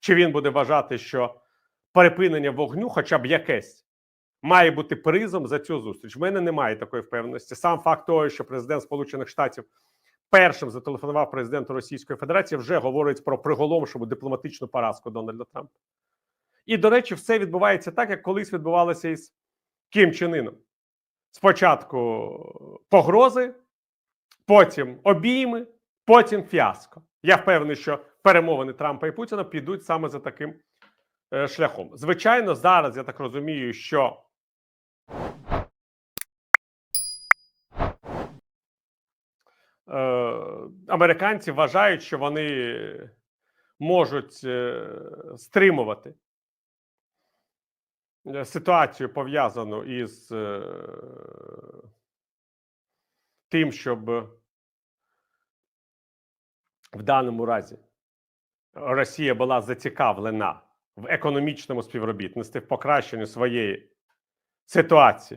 Чи він буде вважати, що перепинення вогню, хоча б якесь, має бути призом за цю зустріч? В мене немає такої впевненості. Сам факт того, що президент Сполучених Штатів першим зателефонував президенту Російської Федерації, вже говорить про приголомшову дипломатичну поразку Дональда Трампа. І, до речі, все відбувається так, як колись відбувалося із Кім Чен. Спочатку погрози, потім обійми, потім фіаско. Я впевнений, що перемовини Трампа і Путіна підуть саме за таким е, шляхом. Звичайно, зараз я так розумію, що е, американці вважають, що вони можуть е, стримувати ситуацію пов'язану із тим, щоб в даному разі Росія була зацікавлена в економічному співробітництві, в покращенні своєї ситуації